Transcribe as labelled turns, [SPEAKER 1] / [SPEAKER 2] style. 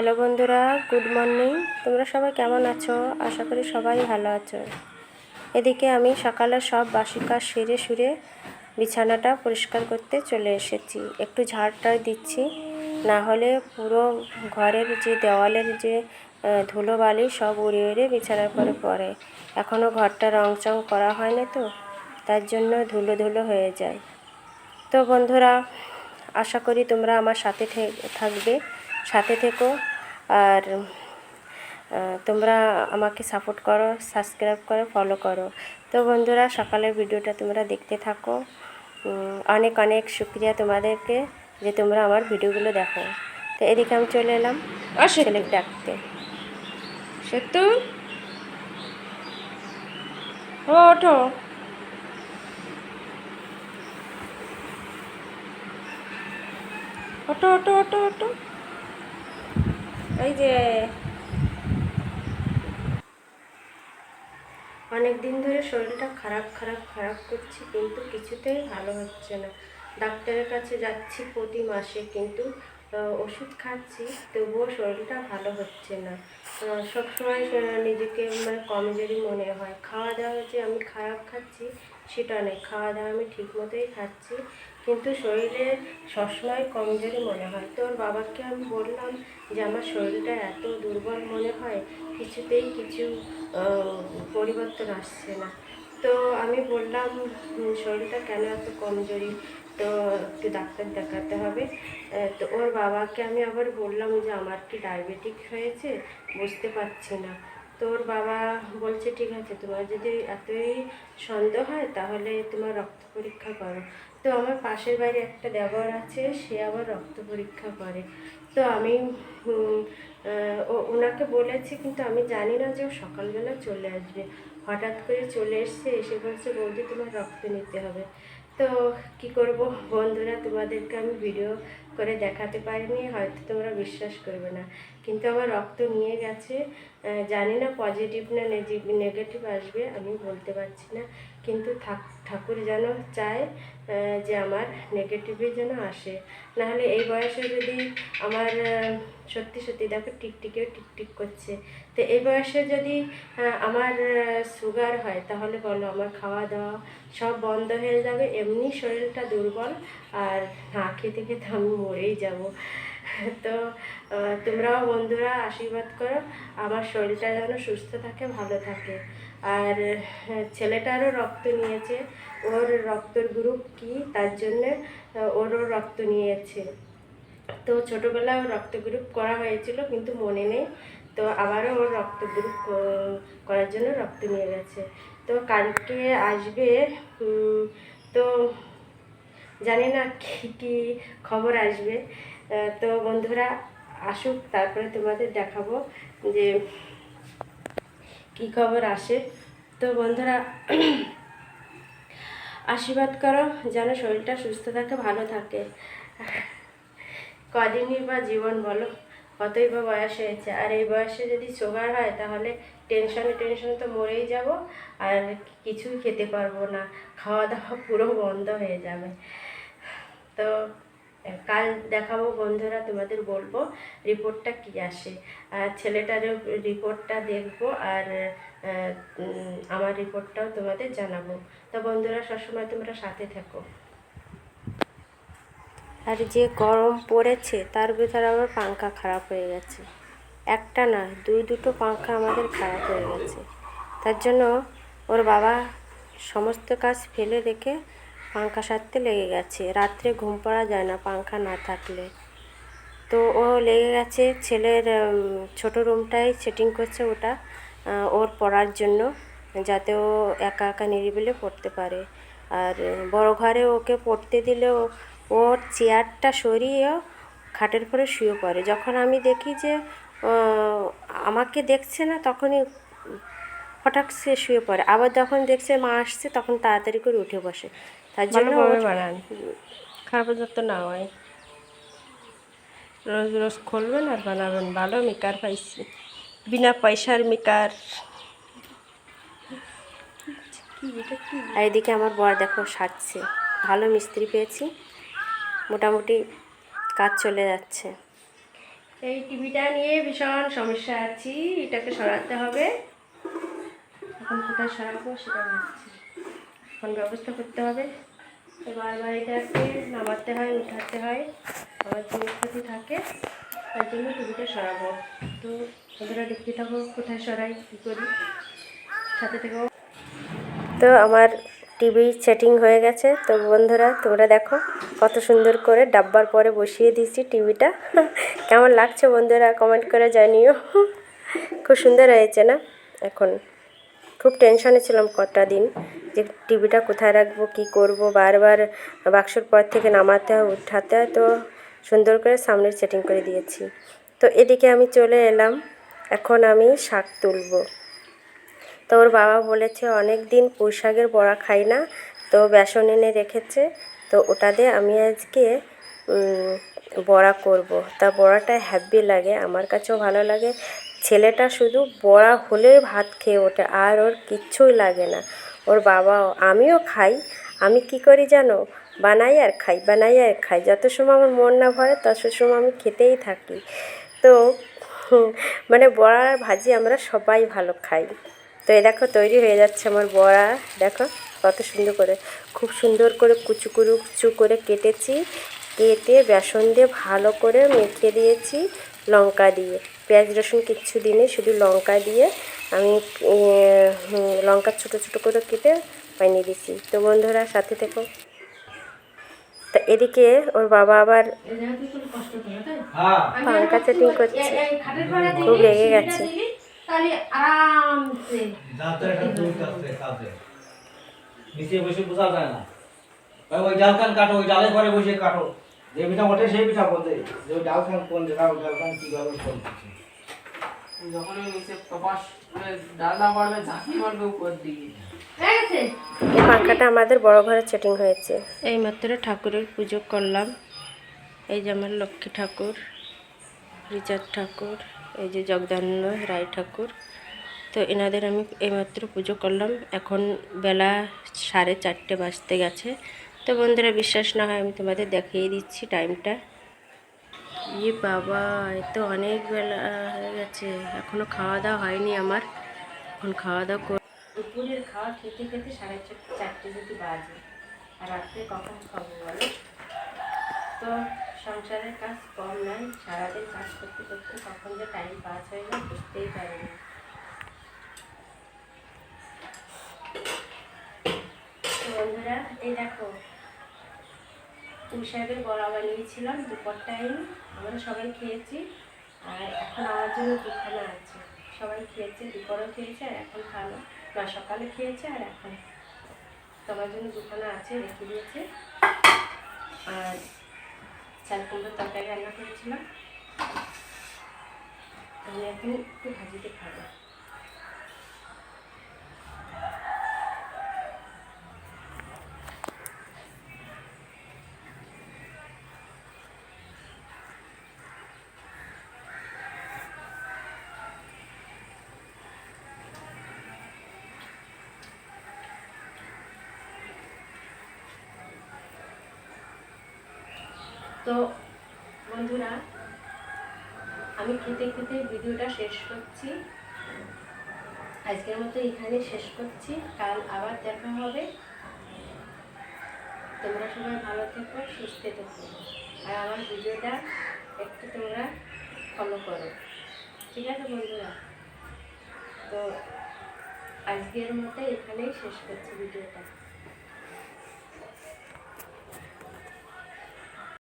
[SPEAKER 1] Hello বন্ধুরা, good morning. তোমরা সবাই কেমন আছো? আশা করি সবাই ভালো আছো। এদিকে আমি সকালে সব বাসি কাজ সেরে সুরে বিছানাটা পরিষ্কার করতে চলে এসেছি। একটু ঝাড়টাড় দিচ্ছি। না হলে পুরো ঘরের যে দেওয়ালের যে ধুলো বালি সব উড়ে উড়ে বিছানার পরে পড়ে। এখনও ঘরটা রং চং করা হয় না তো, তার জন্য ধুলো ধুলো হয়ে যায়। তো বন্ধুরা, আশা করি তোমরা আমার সাথে থাকবে। সাথে থেকো। আর তোমরা আমাকে সাপোর্ট করো সাবস্ক্রাইব করো ফলো করো। তো বন্ধুরা সকালের ভিডিওটা তোমরা দেখতে থাকো। অনেক অনেক শুক্রিয়া তোমাদেরকে যে তোমরা আমার ভিডিওগুলো দেখো। তো এদিকে আমি চলে এলাম ছেলেকে ডাকতে।
[SPEAKER 2] সেতু? ও ওঠো। ওঠো ওঠো ওঠো ওঠো। এই যে।
[SPEAKER 1] অনেক দিন ধরে শরীরটা খারাপ খারাপ খারাপ করছে, কিন্তু কিছুতেই ভালো হচ্ছে না। ডাক্তারের কাছে যাচ্ছি প্রতি মাসে, কিন্তু ওষুধ খাচ্ছি, তবুও শরীরটা ভালো হচ্ছে না। সবসময় নিজেকে মানে কমজোরি মনে হয়। খাওয়া দাওয়া যে আমি খারাপ খাচ্ছি, সেটা নেই। খাওয়া দাওয়া আমি ঠিক মতোই খাচ্ছি। কিন্তু শরীরে সবসময় কমজোরি মনে হয়। তো ওর বাবাকে আমি বললাম যে, আমার শরীরটা এত দুর্বল মনে হয়, কিছুতেই কিছু পরিবর্তন আসছে না। তো আমি বললাম শরীরটা কেন এত কমজোরি? তো একটু ডাক্তার দেখাতে হবে। তো ওর বাবাকে আমি আবার বললাম যে, আমার কি ডায়াবেটিক হয়েছে? বুঝতে পারছি না। তো ওর বাবা বলছে, ঠিক আছে, তোমার যদি এতই সন্দেহ হয়, তাহলে তোমার রক্ত পরীক্ষা করো। তো আমার পাশের বাড়ি একটা দেবর আছে, সে আবার রক্ত পরীক্ষা করে। তো আমি ওনাকে বলেছি, কিন্তু আমি জানি না যে ও সকালবেলা চলে আসবে। হঠাৎ করে চলে এসছে, এসে বলছে, বৌদি, তোমার রক্ত নিতে হবে। তো কি করব বন্ধুরা, তোমাদেরকে আমি ভিডিও করে দেখাতে পারিনি, হয়তো তোমরা বিশ্বাস করবে না। কিন্তু আমার রক্ত নিয়ে গেছে জানি না পজিটিভ না নেগেটিভ আসবে, আমি বলতে পারছি না। কিন্তু ঠাক- ঠাকুর যেন চায় যে আমার নেগেটিভই যেন আসে। নাহলে এই বয়সে যদি আমার সত্যি সত্যি দেখো টিকটিকেও টিকটিক করছে। তো এই বয়সে যদি আমার সুগার হয়, তাহলে বলো আমার খাওয়া দাওয়া সব বন্ধ হয়ে যাবে, এমনি শরীরটা দুর্বল। আর না খেতে খেতে আমি মরেই যাব। তো তোমরাও বন্ধুরা আশীর্বাদ করো। আমার শরীরটা যেন সুস্থ থাকে, ভালো থাকে। আর ছেলেটারও রক্ত নিয়েছে। ওর রক্তর গ্রুপ কি, তার জন্যে ওরও রক্ত নিয়েছে। তো, ছোটোবেলায় ওর রক্ত গ্রুপ করা হয়েছিল, কিন্তু মনে নেই। তো, আবারও ওর রক্ত গ্রুপ করার জন্য রক্ত নিয়ে গেছে। তো, কালকে আসবে তো জানি না কী কী খবর আসবে। তো বন্ধুরা, আসুক, তারপরে তোমাদের দেখাবো যে কী খবর আসে। তো বন্ধুরা, আশীর্বাদ করো, যেন শরীরটা সুস্থ থাকে, ভালো থাকে। কদিনই বা জীবন বলো, কতই বা বয়স হয়েছে। আর এই বয়সে যদি সুগার হয়, তাহলে টেনশনে টেনশনে তো মরেই যাব, আর কিছুই খেতে পারব না। খাওয়া দাওয়া পুরো বন্ধ হয়ে যাবে। তো কাল দেখাবো বন্ধুরা তোমাদের বলব রিপোর্টটা কি আসে। আর ছেলেটারও রিপোর্টটা দেখব আর আমার রিপোর্টটাও তোমাদের জানাব। তো বন্ধুরা সবসময় তোমরা সাথে থাকো। আর যে গরম পড়েছে, তার ভিতরে আমার পাংখা খারাপ হয়ে গেছে। একটা না, দুই দুটো পাংখা আমাদের খারাপ হয়ে গেছে। তার জন্য ওর বাবা সমস্ত কাজ ফেলে রেখে পাংখা সারতে লেগে গেছে। রাত্রে ঘুম পড়া যায় না পাংখা না থাকলে। তো ও লেগে গেছে ছেলের ছোট রুমটাই সেটিং করছে ওটা ওর পড়ার জন্য, যাতে ও একা একা নিরিবিলে পড়তে পারে। আর বড় ঘরে ওকে পড়তে দিলেও ওর চেয়ারটা সরিয়েও খাটের পরে শুয়ে পড়ে। যখন আমি দেখি যে আমাকে দেখছে না তখনই হঠাৎ সে শুয়ে পড়ে। আবার যখন দেখছে মা আসছে তখন তাড়াতাড়ি করে উঠে বসে। তার জন্য
[SPEAKER 2] বানান। খারাপ যাতে না হয়। রোজ রোজ খুলবেন আর বানাবেন। ভালো মিকার পাইছি। বিনা পয়সার মিকার।
[SPEAKER 1] আর এদিকে আমার বর দেখো সাজছে। ভালো মিস্ত্রি পেয়েছি। মোটামুটি কাজ চলে যাচ্ছে। এই টিভিটা নিয়ে ভীষণ সমস্যা আছি। এটাকে সরাতে হবে। এখন কোথায় সরাবো সেটা ভাবছি। এখন ব্যবস্থা করতে হবে। তো বারবার এটাকে নামাতে হয়, উঠাতে হয় আবার জিনিসপাতি থাকে, তার জন্য টিভিটা সরাবো। তো ওদের দেখতে থাকো, কোথায় সরাই, কী করি? সাথে থেকেও তো আমার টিভি সেটিং হয়ে গেছে। তো বন্ধুরা, তোমরা দেখো কত সুন্দর করে ডাব্বার পরে বসিয়ে দিয়েছি টিভিটা। কেমন লাগছে বন্ধুরা, কমেন্ট করে জানিও। খুব সুন্দর হয়েছে না? এখন খুব টেনশনে ছিলাম কটা দিন যে টিভিটা কোথায় রাখব, কি করব। বারবার বাক্সর পর থেকে নামাতে হয়, উঠাতে হয়, তো সুন্দর করে সামনের সেটিং করে দিয়েছি। তো এদিকে আমি চলে এলাম, এখন আমি শাক তুলবো। তো ওর বাবা বলেছে, অনেক দিন পুঁই শাকের বড়া খাই না, তো বেসন এনে রেখেছে, তো ওটা দিয়ে আমি আজকে বড়া করব। তা বড়াটা হ্যাপি লাগে, আমার কাছেও ভালো লাগে। ছেলেটা শুধু বড়া হলেই ভাত খেয়ে ওঠে আর ওর কিচ্ছুই লাগে না। ওর বাবাও, আমিও খাই, আমি কি করি জানো? বানাই আর খাই, বানাই আর খাই। যত সময় আমার মন না ভরে, তত সময় আমি খেতেই থাকি। তো মানে বড়া ভাজি আমরা সবাই ভালো খাই। তো এই দেখো, তৈরি হয়ে যাচ্ছে আমার বড়া। দেখো, কত সুন্দর করে, খুব সুন্দর করে কুচু কুচু কুচু করে কেটেছি। কেটে বেসন দিয়ে ভালো করে মেখে দিয়েছি, লঙ্কা দিয়ে। পেঁয়াজ রসুন কিচ্ছু দিনে শুধু লঙ্কা দিয়ে আমি লঙ্কা ছোটো ছোটো করে কেটে বানিয়ে দিয়েছি। তো বন্ধুরা সাথে থেকো। তা এদিকে ওর বাবা আবার
[SPEAKER 3] হ্যাঁ।
[SPEAKER 1] পাঙ্কা সেটিং করছে। খুব রেগে গেছে।
[SPEAKER 3] যাতে একটা দুধ আছে তাতে নিচে বসে বোঝা যায় না। ভাই ওই ডালখান কাটো ওই ডালের ঘরে বসে কাটো। যে পিঠা ওঠে সেই পিঠা বলতে যে ওই কোন জায়গা ওই ডালখান কীভাবে চলতেছে
[SPEAKER 4] যখন নিচে ঝাঁকি উপর দিকে।
[SPEAKER 1] এই পাঙ্খাটা আমাদের বড় ঘরে সেটিং হয়েছে। এই মাত্র ঠাকুরের পুজো করলাম। এই যে আমার লক্ষ্মী ঠাকুর রিচার্ড ঠাকুর এই যে জগদানন্দ রায় ঠাকুর তো এনাদের আমি এইমাত্র পুজো করলাম। এখন বেলা সাড়ে চারটে বাজতে গেছে। তো বন্ধুরা বিশ্বাস না হয় আমি তোমাদের দেখিয়ে দিচ্ছি টাইমটা ই বাবা, এ তো অনেক বেলা হয়ে গেছে। এখনও খাওয়া দাওয়া হয়নি আমার। এখন খাওয়া দাওয়া কর দুপুরের খাওয়া খেতে খেতে সাড়ে চারটে চারটে যদি বাজে। আর রাত্রে কখন খাব বলো? তো সংসারের কাজ কম নাই, সারাদিন কাজ করতে করতে কখন যে টাইম পাস হয়ে যায় বুঝতেই পারি না বন্ধুরা, এই দেখো তুষারের বড়া বানিয়েছিলাম দুপুর টাইম আমরা সবাই খেয়েছি। আর এখন আমার জন্য দুখানা আছে। সবাই খেয়েছে, দুপুরও খেয়েছে, আর এখন খালো না সকালে খেয়েছে, আর এখন তোমার জন্য দুখানা আছে, রেখে দিয়েছে। আর চাল কুমড়োর তরকারি রান্না করেছিলাম। আমি এখন একটু ভাজিতে খাব। তো বন্ধুরা, আমি খেতে খেতে ভিডিওটা শেষ করছি। আজকের মতো এখানে শেষ করছি। কাল আবার দেখা হবে। তোমরা সবাই ভালো থেকো, সুস্থ থেকো। আর আমার ভিডিওটা একটু তোমরা ফলো করো। ঠিক আছে বন্ধুরা? তো আজকের মতো এখানেই শেষ করছি ভিডিওটা।